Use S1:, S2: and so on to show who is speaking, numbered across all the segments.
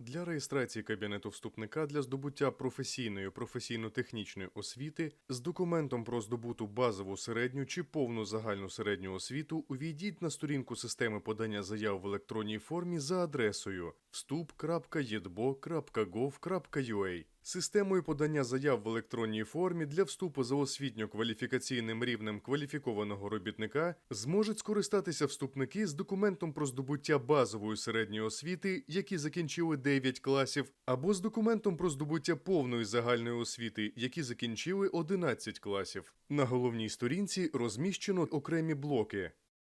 S1: Для реєстрації кабінету вступника для здобуття професійної професійно-технічної освіти з документом про здобуту базову середню чи повну загальну середню освіту увійдіть на сторінку системи подання заяв в електронній формі за адресою вступ.едbo.gov.ua. Системою подання заяв в електронній формі для вступу за освітньо-кваліфікаційним рівнем кваліфікованого робітника зможуть скористатися вступники з документом про здобуття базової середньої освіти, які закінчили 9 класів, або з документом про здобуття повної загальної освіти, які закінчили 11 класів. На головній сторінці розміщено окремі блоки.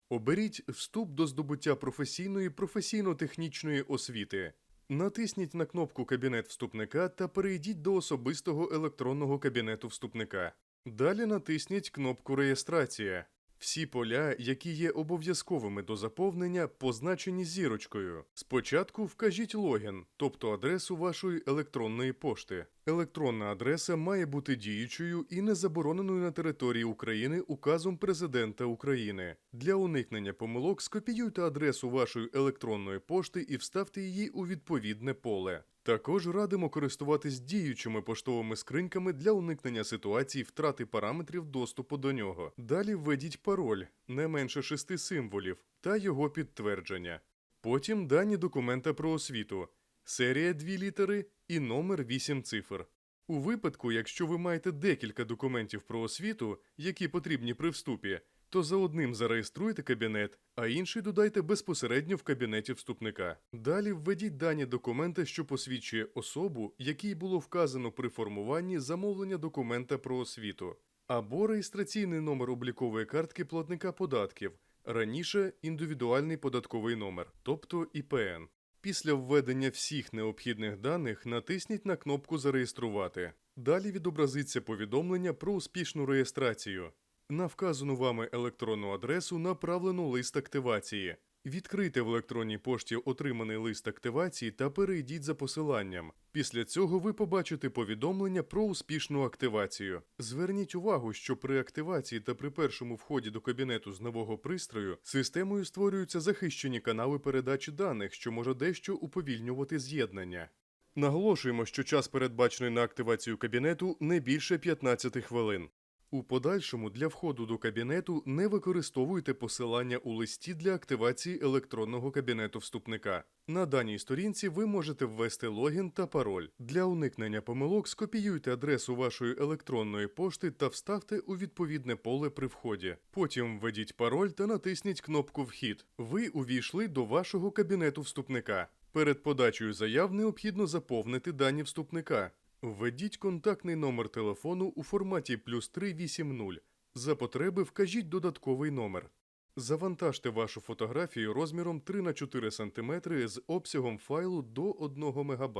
S1: Оберіть вступ до здобуття професійної професійно-технічної освіти. Натисніть на кнопку Кабінет вступника та перейдіть до особистого електронного кабінету вступника. Далі натисніть кнопку Реєстрація. Всі поля, які є обов'язковими до заповнення, позначені зірочкою. Спочатку вкажіть логін, тобто адресу вашої електронної пошти. Електронна адреса має бути діючою і не забороненою на території України указом Президента України. Для уникнення помилок скопіюйте адресу вашої електронної пошти і вставте її у відповідне поле. Також радимо користуватись діючими поштовими скриньками для уникнення ситуацій втрати параметрів доступу до нього. Далі введіть пароль не менше шести символів та його підтвердження. Потім дані документа про освіту, серія 2 літери і номер 8 цифр. У випадку, якщо ви маєте декілька документів про освіту, які потрібні при вступі, то за одним зареєструйте кабінет, а інший додайте безпосередньо в кабінеті вступника. Далі введіть дані документа, що посвідчує особу, якій було вказано при формуванні замовлення документа про освіту, або реєстраційний номер облікової картки платника податків, раніше індивідуальний податковий номер, тобто ІПН. Після введення всіх необхідних даних натисніть на кнопку Зареєструвати. Далі відобразиться повідомлення про успішну реєстрацію. На вказану вами електронну адресу направлено лист активації. Відкрийте в електронній пошті отриманий лист активації та перейдіть за посиланням. Після цього ви побачите повідомлення про успішну активацію. Зверніть увагу, що при активації та при першому вході до кабінету з нового пристрою системою створюються захищені канали передачі даних, що може дещо уповільнювати з'єднання. Наголошуємо, що час передбачений на активацію кабінету не більше 15 хвилин. У подальшому для входу до кабінету не використовуйте посилання у листі для активації електронного кабінету вступника. На даній сторінці ви можете ввести логін та пароль. Для уникнення помилок скопіюйте адресу вашої електронної пошти та вставте у відповідне поле при вході. Потім введіть пароль та натисніть кнопку Вхід. Ви увійшли до вашого кабінету вступника. Перед подачею заяв необхідно заповнити дані вступника. Введіть контактний номер телефону у форматі плюс 380. За потреби вкажіть додатковий номер. Завантажте вашу фотографію розміром 3 на 4 см з обсягом файлу до 1 МБ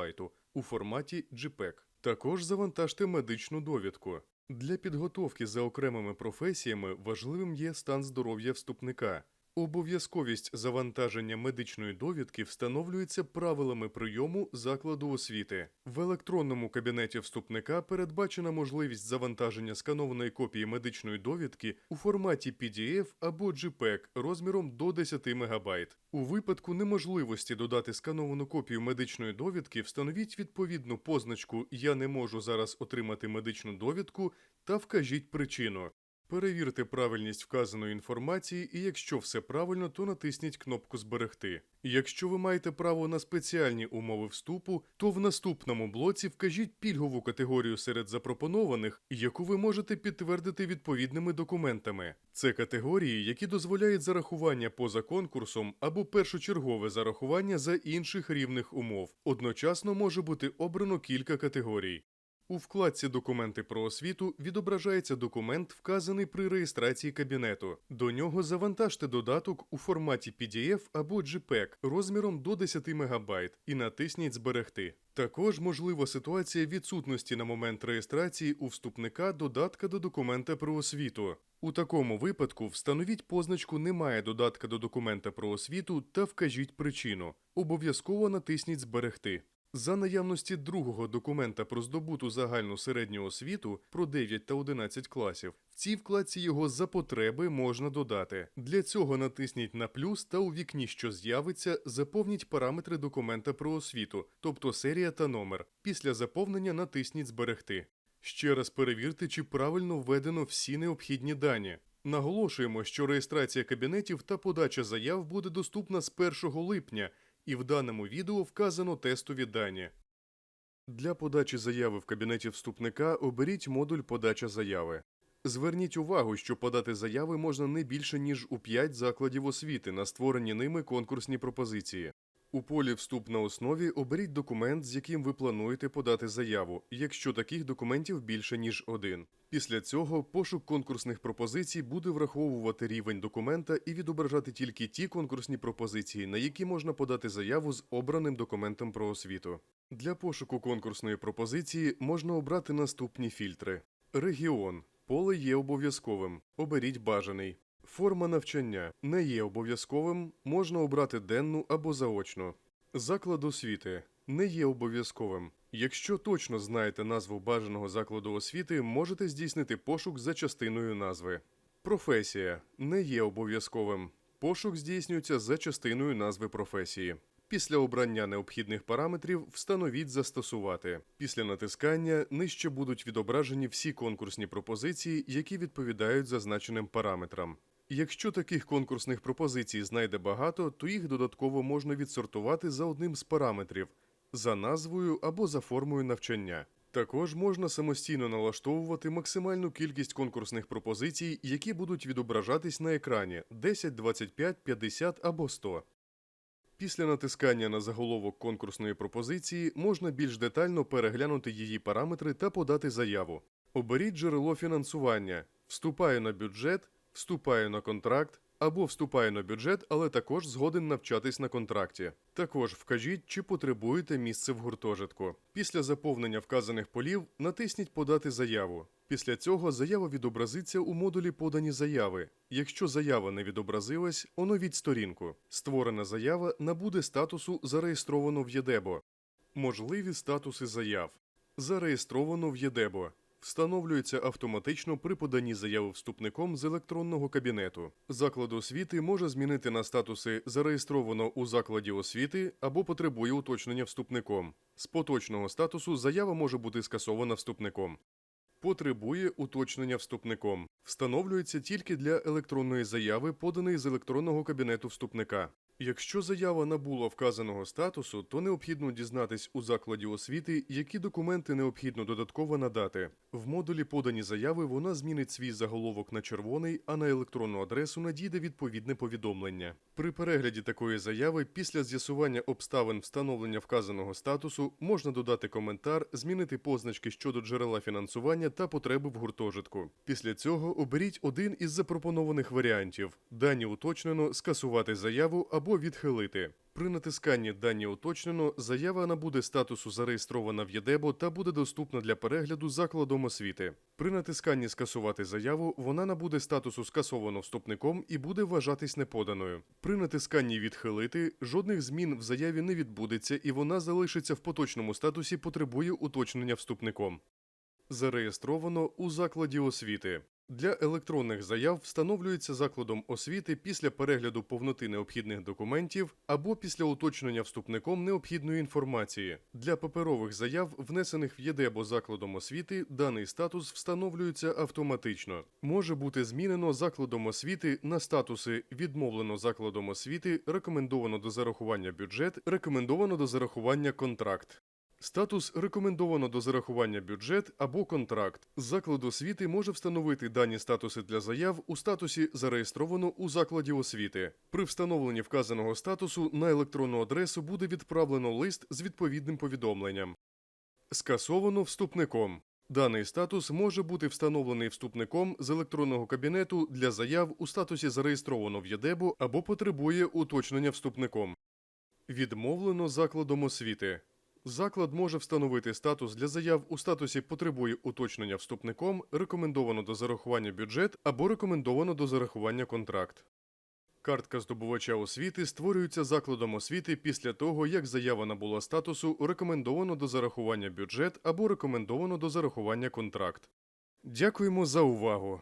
S1: у форматі JPEG. Також завантажте медичну довідку. Для підготовки за окремими професіями важливим є стан здоров'я вступника. Обов'язковість завантаження медичної довідки встановлюється правилами прийому закладу освіти. В електронному кабінеті вступника передбачена можливість завантаження сканованої копії медичної довідки у форматі PDF або JPEG розміром до 10 МБ. У випадку неможливості додати скановану копію медичної довідки, встановіть відповідну позначку Я не можу зараз отримати медичну довідку та вкажіть причину. Перевірте правильність вказаної інформації, і якщо все правильно, то натисніть кнопку Зберегти. Якщо ви маєте право на спеціальні умови вступу, то в наступному блоці вкажіть пільгову категорію серед запропонованих, яку ви можете підтвердити відповідними документами. Це категорії, які дозволяють зарахування поза конкурсом або першочергове зарахування за інших рівних умов. Одночасно може бути обрано кілька категорій. У вкладці Документи про освіту відображається документ, вказаний при реєстрації кабінету. До нього завантажте додаток у форматі PDF або JPEG розміром до 10 МБ і натисніть Зберегти. Також можлива ситуація відсутності на момент реєстрації у вступника додатка до документа про освіту. У такому випадку встановіть позначку Немає додатка до документа про освіту та вкажіть причину. Обов'язково натисніть Зберегти. За наявності другого документа про здобуту загальну середню освіту про 9 та 11 класів, в цій вкладці його за потреби можна додати. Для цього натисніть на плюс та у вікні, що з'явиться, заповніть параметри документа про освіту, тобто серія та номер. Після заповнення натисніть Зберегти. Ще раз перевірте, чи правильно введено всі необхідні дані. Наголошуємо, що реєстрація кабінетів та подача заяв буде доступна з 1 липня, і в даному відео вказано тестові дані. Для подачі заяви в кабінеті вступника оберіть модуль Подача заяви. Зверніть увагу, що подати заяви можна не більше ніж у 5 закладів освіти на створені ними конкурсні пропозиції. У полі Вступ на основі оберіть документ, з яким ви плануєте подати заяву, якщо таких документів більше ніж один. Після цього пошук конкурсних пропозицій буде враховувати рівень документа і відображати тільки ті конкурсні пропозиції, на які можна подати заяву з обраним документом про освіту. Для пошуку конкурсної пропозиції можна обрати наступні фільтри: регіон. Поле є обов'язковим. Оберіть бажаний. Форма навчання не є обов'язковим, можна обрати денну або заочну. Заклад освіти не є обов'язковим. Якщо точно знаєте назву бажаного закладу освіти, можете здійснити пошук за частиною назви. Професія не є обов'язковим. Пошук здійснюється за частиною назви професії. Після обрання необхідних параметрів встановіть застосувати. Після натискання нижче будуть відображені всі конкурсні пропозиції, які відповідають зазначеним параметрам. Якщо таких конкурсних пропозицій знайде багато, то їх додатково можна відсортувати за одним з параметрів за назвою або за формою навчання. Також можна самостійно налаштовувати максимальну кількість конкурсних пропозицій, які будуть відображатись на екрані 10, 25, 50 або 100. Після натискання на заголовок конкурсної пропозиції можна більш детально переглянути її параметри та подати заяву. Оберіть джерело фінансування, вступаю на бюджет, вступаю на контракт або вступаю на бюджет, але також згоден навчатись на контракті. Також вкажіть, чи потребуєте місце в гуртожитку. Після заповнення вказаних полів натисніть Подати заяву. Після цього заява відобразиться у модулі Подані заяви. Якщо заява не відобразилась, оновіть сторінку. Створена заява набуде статусу Зареєстровано в ЄДЕБО. Можливі статуси заяв. Зареєстровано в ЄДЕБО. Встановлюється автоматично при поданні заяви вступником з електронного кабінету. Заклад освіти може змінити на статуси зареєстровано у закладі освіти або потребує уточнення вступником. З поточного статусу заява може бути скасована вступником. Потребує уточнення вступником. Встановлюється тільки для електронної заяви, поданої з електронного кабінету вступника. Якщо заява набула вказаного статусу, то необхідно дізнатись у закладі освіти, які документи необхідно додатково надати. В модулі подані заяви вона змінить свій заголовок на червоний, а на електронну адресу надійде відповідне повідомлення. При перегляді такої заяви після з'ясування обставин встановлення вказаного статусу можна додати коментар, змінити позначки щодо джерела фінансування та потреби в гуртожитку. Після цього оберіть один із запропонованих варіантів: дані уточнено, скасувати заяву або відхилити. При натисканні дані уточнено, заява набуде статусу зареєстрована в ЄДЕБО та буде доступна для перегляду закладом освіти. При натисканні скасувати заяву вона набуде статусу скасовано вступником і буде вважатись неподаною. При натисканні відхилити жодних змін в заяві не відбудеться і вона залишиться в поточному статусі потребує уточнення вступником. Зареєстровано у закладі освіти. Для електронних заяв встановлюється закладом освіти після перегляду повноти необхідних документів або після уточнення вступником необхідної інформації. Для паперових заяв, внесених в ЄДЕБО закладом освіти, даний статус встановлюється автоматично. Може бути змінено закладом освіти на статуси відмовлено закладом освіти, рекомендовано до зарахування бюджет, рекомендовано до зарахування контракт. Статус рекомендовано до зарахування бюджет або контракт. Заклад освіти може встановити дані статуси для заяв у статусі зареєстровано у закладі освіти. При встановленні вказаного статусу на електронну адресу буде відправлено лист з відповідним повідомленням. Скасовано вступником. Даний статус може бути встановлений вступником з електронного кабінету для заяв у статусі зареєстровано в ЄДЕБО або потребує уточнення вступником. Відмовлено закладом освіти. Заклад може встановити статус для заяв у статусі потребує уточнення вступником, рекомендовано до зарахування бюджет або рекомендовано до зарахування контракт. Картка здобувача освіти створюється закладом освіти після того, як заява набула статусу рекомендовано до зарахування бюджет або рекомендовано до зарахування контракт. Дякуємо за увагу!